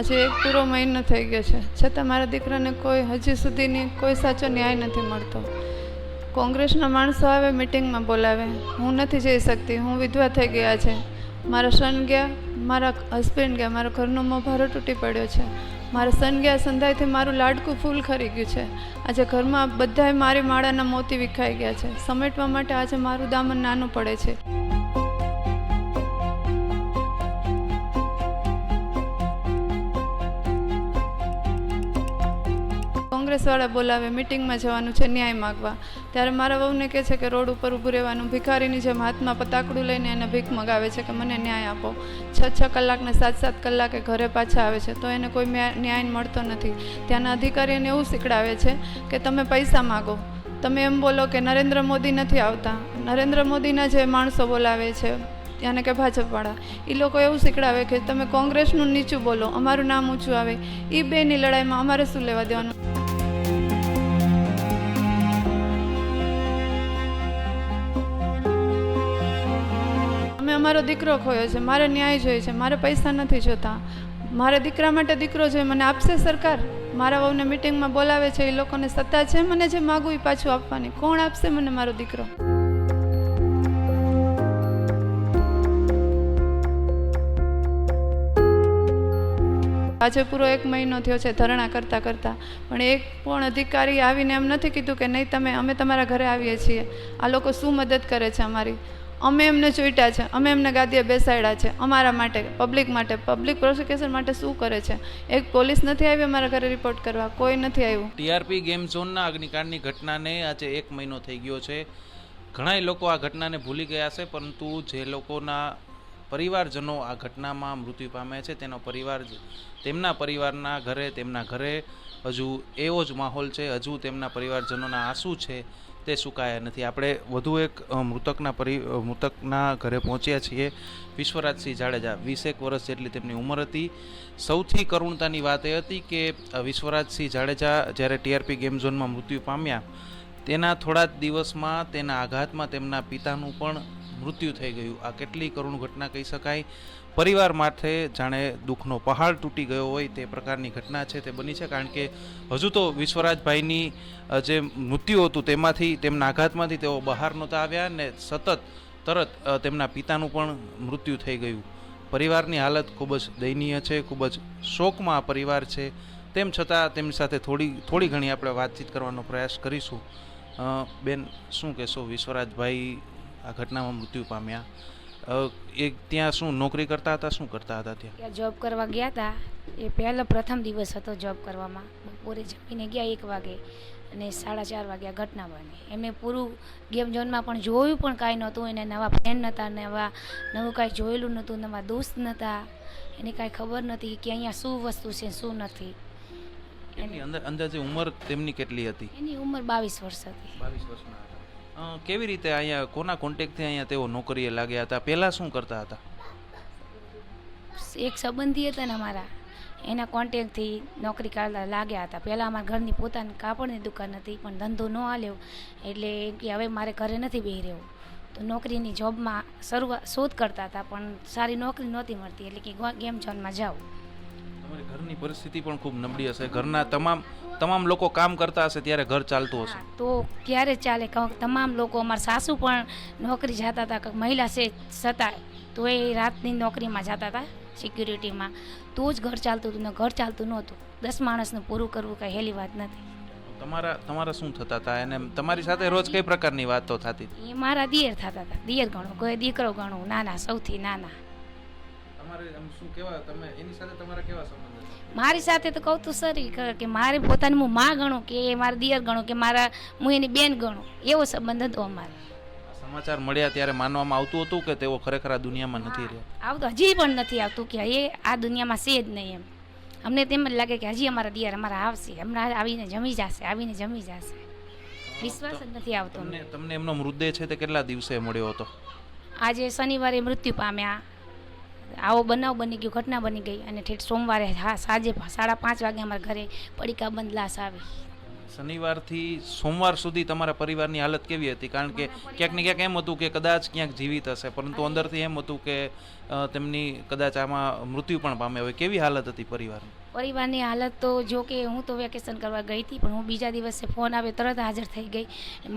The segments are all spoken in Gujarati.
આજે એક પૂરો મહિનો થઈ ગયો છે. છતાં મારા દીકરાને કોઈ હજી સુધીની કોઈ સાચો ન્યાય નથી મળતો. કોંગ્રેસના માણસો આવે, મિટિંગમાં બોલાવે. હું નથી જઈ શકતી. હું વિધવા થઈ ગયા છે. મારા સન ગયા, મારા હસબન્ડ ગયા. મારા ઘરનો મોં ભારો તૂટી પડ્યો છે. મારા સન ગયા સંધાઈથી મારું લાડકું ફૂલ ખરી ગયું છે. આજે ઘરમાં બધાય મારી માળાના મોતી વિખાઈ ગયા છે. સમેટવા માટે આજે મારું દામન નાનું પડે છે. કોંગ્રેસવાળા બોલાવે, મિટિંગમાં જવાનું છે, ન્યાય માગવા. ત્યારે મારા વહુને કહે છે કે રોડ ઉપર ઊભું રહેવાનું. ભિખારીની જેમ હાથમાં પતાકડું લઈને એને ભીખ મગાવે છે કે મને ન્યાય આપો. છ છ કલાકને સાત સાત કલાકે ઘરે પાછા આવે છે, તો એને કોઈ ન્યાય મળતો નથી. ત્યાંના અધિકારી એને એવું શીખડાવે છે કે તમે પૈસા માગો. તમે એમ બોલો કે નરેન્દ્ર મોદી નથી આવતા. નરેન્દ્ર મોદીના જે માણસો બોલાવે છે, યાને કે ભાજપવાળા એ લોકો એવું શીખડાવે કે તમે કોંગ્રેસનું નીચું બોલો, અમારું નામ ઊંચું આવે. એ બેની લડાઈમાં અમારે શું લેવા દેવાનું? અમે અમારો દીકરો ખોયો છે, મારે ન્યાય જોઈએ છે, મારે પૈસા નથી જોતા. મારે દીકરા માટે દીકરો જોઈએ, મને આપશે સરકાર? મારા વહુને મિટિંગમાં બોલાવે છે, એ લોકોને સત્તા છે, મને જે માગું એ પાછું આપવાની. કોણ આપશે મને મારો દીકરો? આજે પૂરો એક મહિનો થયો છે ધરણા કરતાં કરતાં, પણ એક પણ અધિકારી આવીને એમ નથી કીધું કે નહીં, તમે, અમે તમારા ઘરે આવીએ છીએ. આ લોકો શું મદદ કરે છે અમારી? અમે એમને ચોઈટા છે, અમે એમને ગાદીએ બેસાડ્યા છે. અમારા માટે પબ્લિક માટે પબ્લિક પ્રોસિક્યુશન માટે શું કરે છે? એક પોલીસ નથી આવી અમારા ઘરે રિપોર્ટ કરવા, કોઈ નથી આવ્યું. ટીઆરપી ગેમ ઝોનના અગ્નિકાંડની ઘટનાને આજે એક મહિનો થઈ ગયો છે. ઘણાય લોકો આ ઘટનાને ભૂલી ગયા છે, પરંતુ જે લોકોના પરિવારજનો આ ઘટનામાં મૃત્યુ પામ્યા છે, તેનો પરિવાર તેમના પરિવારના ઘરે, તેમના ઘરે હજુ એવો જ માહોલ છે, હજુ તેમના પરિવારજનોના આંસુ છે તે સુકાયા નથી. આપણે વધુ એક મૃતકના પરિ મૃતકના ઘરે પહોંચ્યા છીએ વિશ્વરાજસિંહ જાડેજા. વીસેક વર્ષ જેટલી તેમની ઉંમર હતી. સૌથી કરુણતાની વાત એ હતી કે વિશ્વરાજસિંહ જાડેજા જ્યારે ટીઆરપી ગેમ ઝોનમાં મૃત્યુ પામ્યા, તેના થોડા જ દિવસમાં તેના આઘાતમાં તેમના પિતાનું પણ મૃત્યુ થઈ ગયું. આ કેટલી કરુણ ઘટના કહી શકાય? પરિવાર માટે જાણે દુઃખનો પહાડ તૂટી ગયો હોય તે પ્રકારની ઘટના છે તે બની છે. કારણ કે હજુ તો વિશ્વરાજભાઈની જે મૃત્યુ હતું તેમાંથી, તેમના આઘાતમાંથી તેઓ બહાર નહોતા આવ્યા ને સતત તરત તેમના પિતાનું પણ મૃત્યુ થઈ ગયું. પરિવારની હાલત ખૂબ જ દયનીય છે, ખૂબ જ શોકમાં આ પરિવાર છે. તેમ છતાં તેમની સાથે થોડી થોડી ઘણી આપણે વાતચીત કરવાનો પ્રયાસ કરીશું. બેન, શું કહેશો વિશ્વરાજભાઈ આ ઘટનામાં મૃત્યુ પામ્યા. એ ત્યાં શું નોકરી કરતા હતા? શું કરતા હતા ત્યાં? જોબ કરવા ગયા હતા એ પહેલો પ્રથમ દિવસ હતો જોબ કરવામાં. બપોરે જમીને ગયા એક વાગે અને સાડા ચાર વાગ્યા ઘટના બની. એમને પૂરું ગેમ ઝોનમાં પણ જોયું પણ કાંઈ નહોતું. એને નવા ફ્રેન્ડ નહોતા નવા નવું કાંઈ જોયેલું નહોતું નવા દોસ્ત નહોતા એને કાંઈ ખબર નથી કે અહીંયા શું વસ્તુ છે શું નથી. એની અંદર અંદાજે ઉંમર તેમની કેટલી હતી? એની ઉંમર બાવીસ વર્ષ હતી. બાવીસ વર્ષના કેવી રીતે અહીંયા, કોના કોન્ટેક્ટથી અહીંયા તેઓ નોકરીએ લાગ્યા હતા? પહેલાં શું કરતા હતા? એક સંબંધી હતા ને અમારા. એના કોન્ટેક્ટથી નોકરી કરતા લાગ્યા હતા. પહેલાં અમારા ઘરની પોતાની કાપડની દુકાન હતી, પણ ધંધો ન હાલ્યો એટલે કે હવે મારે ઘરે નથી બેહી રહેવું. તો નોકરીની જોબમાં શરૂઆત શોધ કરતા હતા, પણ સારી નોકરી નહોતી મળતી. એટલે કે ગેમ ઝોનમાં તમારી ઘરની પરિસ્થિતિ પણ ખૂબ નબળી હશે. ઘરના તમામ તમામ લોકો કામ કરતા હશે ત્યારે ઘર ચાલતું હશે. તો ક્યારે ચાલે? તમામ લોકો અમારા સાસુ પણ નોકરી જતા હતા કે મહિલા છે છતાં તો એ રાતની નોકરીમાં જતા હતા સિક્યુરિટીમાં તો જ ઘર ચાલતું હતું ને ઘર ચાલતું નહોતું. દસ માણસનું પૂરું કરવું કાંઈ હેલી વાત નથી. તમારા તમારા શું થતા હતા? અને તમારી સાથે રોજ કઈ પ્રકારની વાતો થતી? એ મારા દિયર થતા હતા. દિયર ગણો કોઈ દીકરો ગણું નાના સૌથી નાના. તમારે આમ શું કેવા તમે એની સાથે તમારા કેવા સંબંધ હતા મારી સાથે તો કહું તો સર કે- કે મારે પોતાની હું માં ગણું કે એ મારા દિયર ગણું કે મારા હું એની બેન ગણું એવો સંબંધ હતો અમારો. સમાચાર મળ્યા ત્યારે માનવામાં આવતું હતું કે તેઓ ખરેખર આ દુનિયામાં નથી રહ્યા? આવતું હજી પણ નથી આવતું કે એ આ દુનિયામાં છે જ નહીં એમ. અમને તેમ જ લાગે કે હજી અમારા દિયર અમારા આવશે હમણાં આવીને જમી જશે આવીને જમી જશે. વિશ્વાસ જ નથી આવતો તમને તમને એમનો મૃતદેહ છે તે કેટલા દિવસે મળ્યો હતો? આજે શનિવારે મૃત્યુ પામ્યા. આવો બનાવ બની ગયો ઘટના બની ગઈ અને ઠેઠ સોમવારે હા સાંજે સાડા પાંચ વાગે અમારા ઘરે પડીકા બંધ લાશ આવી. શનિવારથી સોમવાર સુધી તમારા પરિવારની હાલત કેવી હતી? કારણ કે ક્યાંક ને ક્યાંક એમ હતું કે કદાચ ક્યાંક જીવિત હશે પરંતુ અંદરથી એમ હતું કે તેમની કદાચ આમાં મૃત્યુ પણ પામે હોય. કેવી હાલત હતી પરિવારની? પરિવારની હાલત તો જો કે હું તો વેકેશન કરવા ગઈ હતી પણ હું બીજા દિવસે ફોન આવે તરત હાજર થઈ ગઈ.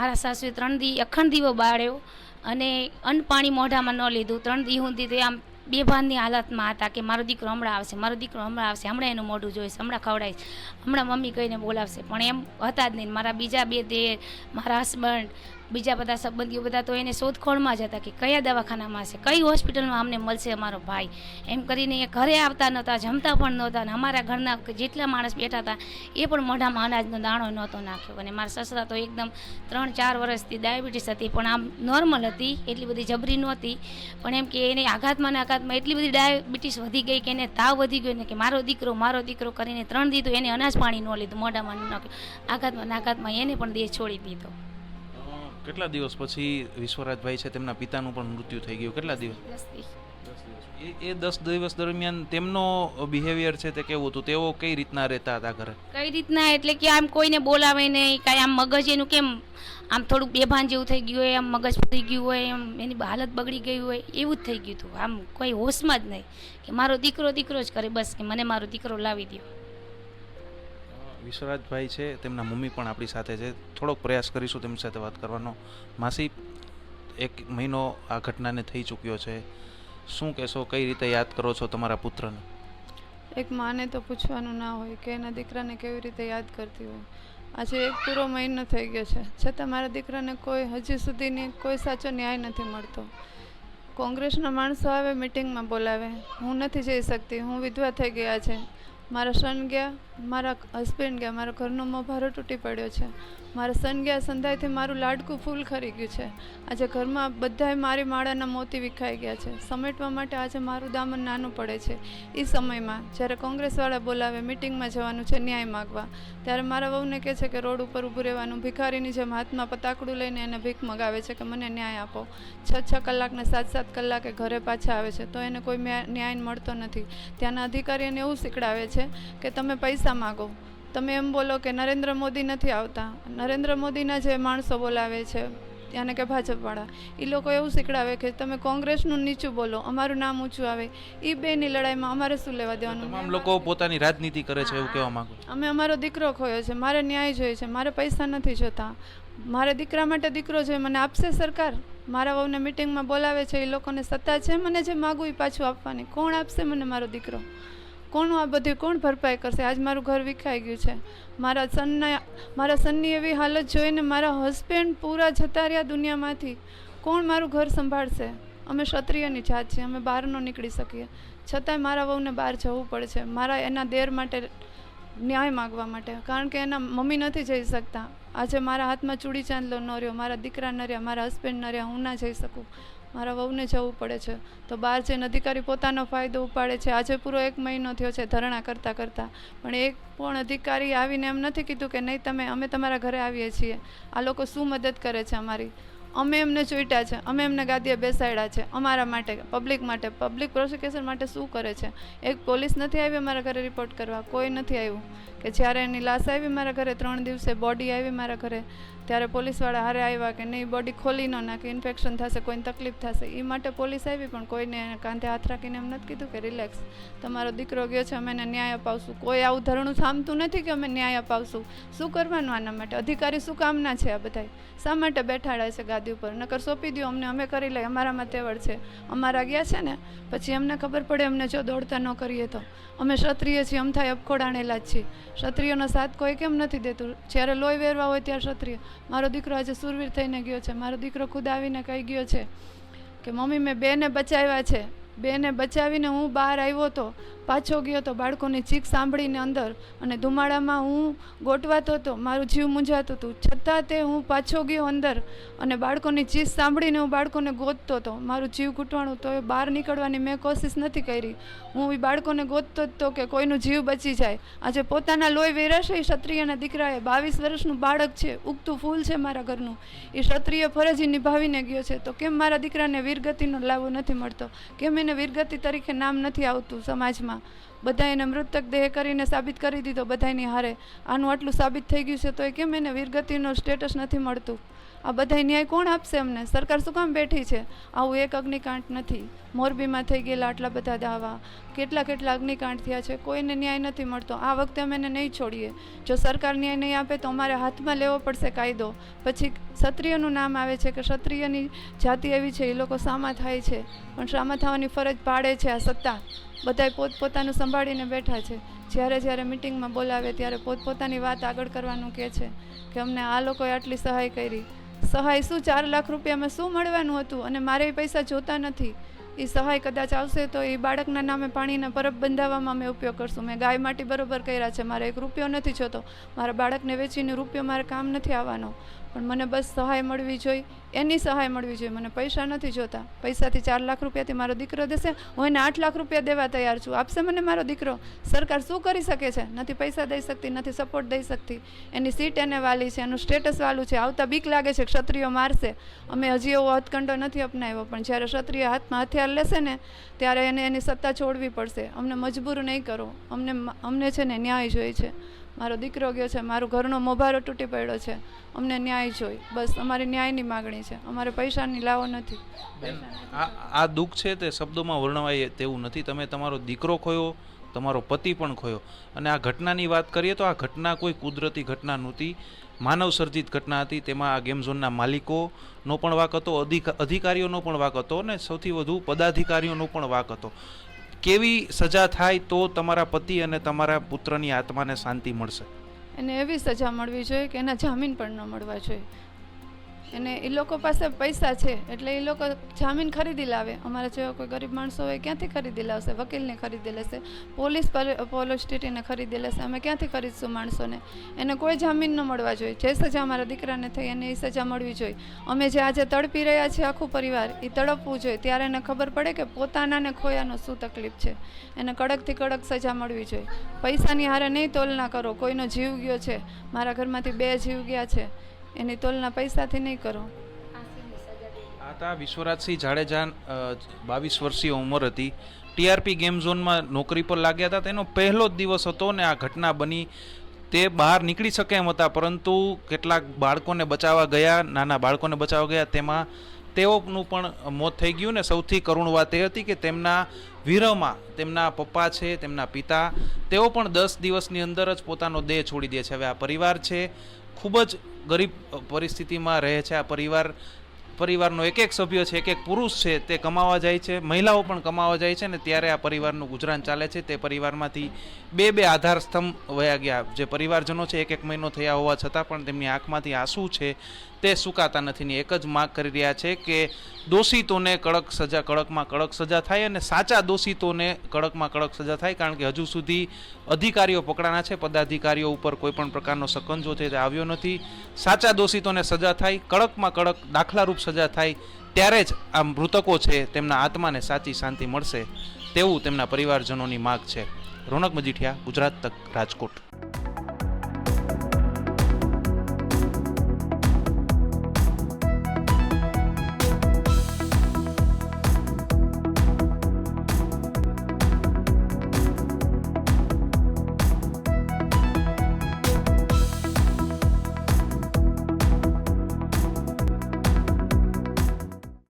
મારા સાસુએ ત્રણ દી અખંડ દીવો બાળ્યો અને અન્ન પાણી મોઢામાં ન લીધું. ત્રણ દી હું તે આમ બેભાનની હાલતમાં હતા કે મારો દીકરો હમણાં આવશે, મારો દીકરો હમણાં આવશે, હમણાં એનું મોઢું જોઈશ, હમણાં ખવડાવીશ હમણાં મમ્મી કહીને બોલાવશે. પણ એમ હતા જ નહીં. મારા બીજા બે દેર, મારા હસબન્ડ બીજા બધા સંબંધીઓ બધા તો એને શોધખોળમાં જ હતા કે કયા દવાખાનામાં હશે કઈ હોસ્પિટલમાં અમને મળશે અમારો ભાઈ. એમ કરીને એ ઘરે આવતા નહોતા, જમતા પણ નહોતા અને અમારા ઘરના જેટલા માણસ બેઠા હતા એ પણ મોઢામાં અનાજનો દાણો નહોતો નાખ્યો. અને મારા સસરા તો એકદમ ત્રણ ચાર વર્ષથી ડાયાબિટીસ હતી, પણ આમ નોર્મલ હતી, એટલી બધી જબરી નહોતી. પણ એમ કે એને આઘાતમાં આઘાતમાં એટલી બધી ડાયાબિટીસ વધી ગઈ કે એને તાવ વધી ગયો ને કે મારો દીકરો મારો દીકરો કરીને ત્રણ દીધું એને અનાજ પાણી ન લીધું, મોઢામાં નાખ્યું. આઘાતમાં આઘાતમાં એને પણ દેહ છોડી દીધો. કેટલા દિવસ પછી વિશ્વરાજભાઈ છે તેમના પિતાનું પણ મૃત્યુ થઈ ગયું? કેટલા દિવસ? એ દસ દિવસ દરમિયાન તેમનો બિહેવિયર છે તે કેવું હતું? તેઓ કઈ રીતના રહેતા હતા ઘરે? કઈ રીતના? એટલે કે આમ કોઈને બોલાવે નહીં કાંઈ આમ મગજ એનું કેમ આમ થોડુંક બેભાન જેવું થઈ ગયું હોય આમ મગજ ફરી ગયું હોય એમ એની હાલત બગડી ગઈ હોય એવું જ થઈ ગયું હતું. આમ કોઈ હોશમાં જ નહીં કે મારો દીકરો દીકરો જ કરે બસ કે મને મારો દીકરો લાવી દો વિશ્વરાજભાઈ છે, તેમના મમ્મી પણ આપણી સાથે છે. થોડોક પ્રયાસ કરીશું તેમની સાથે વાત કરવાનો. માસી, એક મહિનો આ ઘટનાને થઈ ચૂક્યો છે. શું કહેશો, કઈ રીતે યાદ કરો છો તમારા પુત્રને? એક માને તો પૂછવાનું ના હોય કે એના દીકરાને કેવી રીતે યાદ કરતી હોય. આજે એક પૂરો મહિનો થઈ ગયો છે. છતાં મારા દીકરાને કોઈ હજી સુધીની કોઈ સાચો ન્યાય નથી મળતો. કોંગ્રેસના માણસો આવે, મિટિંગમાં બોલાવે. હું નથી જઈ શકતી. હું વિધવા થઈ ગયા છે. મારા સન ગયા, મારા હસબન્ડ ગયા, મારા ઘરનો મોભારો તૂટી પડ્યો છે. મારા સન ગયા સંધાઈથી મારું લાડકું ફૂલ ખરી ગયું છે. આજે ઘરમાં બધાય મારી માળાના મોતી વિખાઈ ગયા છે. સમેટવા માટે આજે મારું દામન નાનું પડે છે. એ સમયમાં જ્યારે કોંગ્રેસવાળા બોલાવે, મિટિંગમાં જવાનું છે, ન્યાય માગવા, ત્યારે મારા વહુને કહે છે કે રોડ ઉપર ઊભું રહેવાનું, ભિખારીની જેમ હાથમાં પતાકડું લઈને એને ભીખ મગાવે છે કે મને ન્યાય આપો. છ છ કલાકને સાત સાત કલાકે ઘરે પાછા આવે છે, તો એને કોઈ ન્યા- ન્યાય મળતો નથી. ત્યાંના અધિકારી એને એવું શીખડાવે છે કે તમે પૈસા માગો. તમે એમ બોલો કે નરેન્દ્ર મોદી નથી આવતા. નરેન્દ્ર મોદીના જે માણસો બોલાવે છે યાને કે ભાજપવાળા એ લોકો એવું શીખડાવે કે તમે કોંગ્રેસનું નીચું બોલો અમારું નામ ઊંચું આવે. એ બેની લડાઈમાં અમારે શું લેવા દેવાનું? તમામ લોકો પોતાની રાજનીતિ કરે છે એવું કહેવા માંગુ અમે અમારો દીકરો ખોયો છે મારે ન્યાય જોઈએ છે મારે પૈસા નથી જોતા. મારે દીકરા માટે દીકરો જોઈએ મને આપશે સરકાર? મારા વહુને મિટિંગમાં બોલાવે છે એ લોકોને સત્તા છે મને જે માગું એ પાછું આપવાની. કોણ આપશે મને મારો દીકરો? કોણ આ બધી કોણ ભરપાઈ કરશે? આજ મારું ઘર વિખાઈ ગયું છે. મારા સનના, મારા સનની એવી હાલત જોઈને મારા હસબન્ડ પૂરા જતા રહ્યા દુનિયામાંથી. કોણ મારું ઘર સંભાળશે? અમે ક્ષત્રિયની જાત છીએ, અમે બહાર ન નીકળી શકીએ. છતાંય મારા વહુને બહાર જવું પડે છે મારા એના દેર માટે ન્યાય માગવા માટે. કારણ કે એના મમ્મી નથી જઈ શકતા. આજે મારા હાથમાં ચૂડી ચાંદલો ન રહ્યો, મારા દીકરા ન રહ્યા, મારા હસબન્ડ ન રહ્યા, હું ના જઈ શકું. મારા વહુને જવું પડે છે. તો બહાર જઈને અધિકારી પોતાનો ફાયદો ઉપાડે છે. આજે પૂરો એક મહિનો થયો છે ધરણા કરતાં કરતાં. પણ એક પણ અધિકારી આવીને એમ નથી કીધું કે નહીં, તમે, અમે તમારા ઘરે આવીએ છીએ. આ લોકો શું મદદ કરે છે અમારી? અમે એમને ચોઈટા છે. અમે એમને ગાદીએ બેસાડ્યા છે. અમારા માટે પબ્લિક માટે પબ્લિક પ્રોસિક્યુશન માટે શું કરે છે? એક પોલીસ નથી આવી અમારા ઘરે રિપોર્ટ કરવા. કોઈ નથી આવ્યું. કે જ્યારે એની લાશ આવી મારા ઘરે ત્રણ દિવસે બોડી આવી મારા ઘરે, ત્યારે પોલીસવાળા હારે આવ્યા કે નહીં બોડી ખોલી ન નાખે ઇન્ફેક્શન થશે, કોઈને તકલીફ થશે. એ માટે પોલીસ આવી, પણ કોઈને એને કાંધે હાથ રાખીને એમ નથી કીધું કે રિલેક્સ તમારો દીકરો ગયો છે, અમે એને ન્યાય અપાવશું. કોઈ આવું ધરણું સામતું નથી કે અમે ન્યાય અપાવશું. શું કરવાનું આના માટે? અધિકારી શું કામના છે આ બધાય? શા માટે બેઠાડ્યા છે ગાદી ઉપર. નકર સોંપી દો અમને અમે કરી લઈએ અમારામાં તેવડ છે. અમારા ગયા છે ને, પછી અમને ખબર પડે અમને જો દોડતા ન કરીએ તો. અમે ક્ષત્રિય છીએ અમથાય અપખોડાણેલા જ છીએ. ક્ષત્રિયોનો સાથ કોઈ કેમ નથી દેતું? જ્યારે લોહી વેરવા હોય ત્યારે ક્ષત્રિય. મારો દીકરો આજે સુરવીર થઈને ગયો છે. મારો દીકરો ખુદ આવીને કહી ગયો છે કે, મમ્મી, મેં બેને બચાવ્યા છે. બેને બચાવીને હું બહાર આવ્યો હતો પાછો ગયો તો બાળકોની ચીક સાંભળીને અંદર અને ધુમાડામાં હું ગોઠવાતો હતો, મારું જીવ મૂંઝાતું હતું. છતાં તે હું પાછો ગયો અંદર અને બાળકોની ચીક સાંભળીને હું બાળકોને ગોતતો હતો. મારું જીવ ઘૂંટવાનું તો એ બહાર નીકળવાની મેં કોશિશ નથી કરી. હું એ બાળકોને ગોતતો જ હતો કે કોઈનું જીવ બચી જાય. આજે પોતાના લોહી વેરાશે, એ ક્ષત્રિયના દીકરાએ બાવીસ વર્ષનું બાળક છે, ઉગતું ફૂલ છે મારા ઘરનું. એ ક્ષત્રિય ફરજ નિભાવીને ગયો છે. તો કેમ મારા દીકરાને વીરગતિનો લાવો નથી મળતો? કેમ એને વીરગતિ તરીકે નામ નથી આવતું સમાજમાં? બધા એને મૃતક દેહ કરીને સાબિત કરી દીધો બધાની હારે. આનું આટલું સાબિત થઈ ગયું છે તો એ કેમ એને વીરગતિનો સ્ટેટસ નથી મળતું? આ બધા ન્યાય કોણ આપશે અમને સરકાર શું કામ બેઠી છે? આવું એક અગ્નિકાંડ નથી. મોરબીમાં થઈ ગયેલા આટલા બધા દાવા. કેટલા કેટલા અગ્નિકાંડ થયા છે? કોઈને ન્યાય નથી મળતો. આ વખતે અમે એને નહીં છોડીએ. જો સરકાર ન્યાય નહીં આપે તો અમારે હાથમાં લેવો પડશે કાયદો. પછી ક્ષત્રિયનું નામ આવે છે કે ક્ષત્રિયની જાતિ એવી છે, એ લોકો સામા થાય છે. પણ સામા થવાની ફરજ પાડે છે આ સત્તા. બધાય પોતપોતાનું સંભાળીને બેઠા છે. જ્યારે જ્યારે મિટિંગમાં બોલાવે ત્યારે પોતપોતાની વાત આગળ કરવાનું કહે છે કે અમને આ લોકોએ આટલી સહાય કરી. સહાય શું? ચાર લાખ રૂપિયામાં શું મળવાનું હતું? અને મારે એ પૈસા જોતા નથી. એ સહાય કદાચ આવશે તો એ બાળકના નામે પાણીના પરબ બંધાવવામાં અમે ઉપયોગ કરશું. મેં ગાય માટી બરોબર કર્યા છે. મારે એક રૂપિયો નથી જોતો. મારા બાળકને વેચીને રૂપિયો મારે કામ નથી આવવાનો. પણ મને બસ સહાય મળવી જોઈએ એની સહાય મળવી જોઈએ મને પૈસા નથી જોતા. પૈસાથી ચાર લાખ રૂપિયાથી મારો દીકરો દેશે. હું એને આઠ લાખ રૂપિયા દેવા તૈયાર છું. આપશે મને મારો દીકરો? સરકાર શું કરી શકે છે? નથી પૈસા દઈ શકતી, નથી સપોર્ટ દઈ શકતી. એની સીટ એને વાલી છે, એનું સ્ટેટસ વાલું છે. આવતા બીક લાગે છે, ક્ષત્રિયો મારશે. અમે હજી એવો હથકંડો નથી અપનાવ્યો, પણ જ્યારે ક્ષત્રિય હાથમાં હથિયાર લેશે ને, ત્યારે એને એની સત્તા છોડવી પડશે. અમને મજબૂર નહીં કરો. અમને અમને છે ને ન્યાય જોઈએ છે. મારો દીકરો ગયો છે, મારું ઘરનો મોભારો તૂટી પડ્યો છે. અમને ન્યાય જોઈ. બસ, અમારી ન્યાયની માગણી છે. અમારે પૈસાની લાવો નથી. આ દુઃખ છે તે શબ્દોમાં વર્ણવાય તેવું નથી. તમે તમારો દીકરો ખોયો, તમારો પતિ પણ ખોયો. અને આ ઘટનાની વાત કરીએ તો આ ઘટના કોઈ કુદરતી ઘટના નહોતી. માનવ સર્જિત ઘટના હતી. તેમાં આ ગેમ ઝોનના માલિકોનો પણ વાક હતો અધિકારીઓનો પણ વાક હતો અને સૌથી વધુ પદાધિકારીઓનો પણ વાક હતો. કેવી સજા થાય તો તમારા પતિ અને તમારા પુત્રની આત્માને શાંતિ મળશે? એને એવી સજા મળવી જોઈએ કે એના જામીન પણ ન મળવા જોઈએ. એને એ લોકો પાસે પૈસા છે, એટલે એ લોકો જામીન ખરીદી લાવે. અમારા જેવા કોઈ ગરીબ માણસો હોય ક્યાંથી ખરીદી લાવશે? વકીલને ખરીદી લેશે, પોલીસ પોલીસ સ્ટેટીને ખરીદી લેશે. અમે ક્યાંથી ખરીદશું માણસોને? એને કોઈ જામીન ન મળવા જોઈએ. જે સજા અમારા દીકરાને થઈ એને એ સજા મળવી જોઈએ. અમે જે આજે તડપી રહ્યા છીએ આખું પરિવાર એ તડપવું જોઈએ. ત્યારે એને ખબર પડે કે પોતાનાને ખોયાનો શું તકલીફ છે. એને કડકથી કડક સજા મળવી જોઈએ. પૈસાની હારે નહીં તોલના કરો. કોઈનો જીવ ગયો છે. મારા ઘરમાંથી બે જીવ ગયા છે. એની તોલના પૈસાથી નહીં કરો. આ તા વિશ્વરાજસિંહ જાડેજા બાવીસ વર્ષીય ઉંમર હતી. ટીઆરપી ગેમ ઝોનમાં નોકરી પર લાગ્યા હતા. તેનો પહેલો જ દિવસ હતો ને આ ઘટના બની. તે બહાર નીકળી શકે એમ હતા, પરંતુ કેટલાક બાળકોને બચાવવા ગયા, નાના બાળકોને બચાવવા ગયા. તેમાં તેઓનું પણ મોત થઈ ગયું ને સૌથી કરુણ વાત એ હતી કે તેમના વિરહમાં તેમના પપ્પા છે, તેમના પિતા. તેઓ પણ દસ દિવસની અંદર જ પોતાનો દેહ છોડી દે છે. હવે આ પરિવાર છે. ખૂબ જ ગરીબ પરિસ્થિતિમાં રહે છે. આ પરિવાર પરિવારનો એક એક સભ્ય છે, એક એક પુરુષ છે, તે કમાવા જાય છે. મહિલાઓ પણ કમાવા જાય છે ને ત્યારે આ પરિવારનું ગુજરાન ચાલે છે. તે પરિવારમાંથી બે બે આધાર સ્તંભ વયા ગયા. જે પરિવારજનો છે, એક એક મહિનો થયા હોવા છતાં પણ તેમની આંખમાંથી આંસુ છે, તે સુકાતા નથી ને એક જ માગ કરી રહ્યા છે કે દોષિતોને કડક સજા, કડકમાં કડક સજા થાય અને સાચા દોષિતોને કડકમાં કડક સજા થાય, કારણ કે હજુ સુધી અધિકારીઓ પકડાના છે. પદાધિકારીઓ ઉપર કોઈપણ પ્રકારનો સકંજો છે તે આવ્યો નથી. સાચા દોષિતોને સજા થાય, કડકમાં કડક દાખલારૂપ સજા થાય ત્યારે જ આ મૃતકો છે તેમના આત્માને સાચી શાંતિ મળશે તેવું તેમના પરિવારજનોની માગ છે. રોનક મજીઠિયા, ગુજરાત તક રાજકોટ.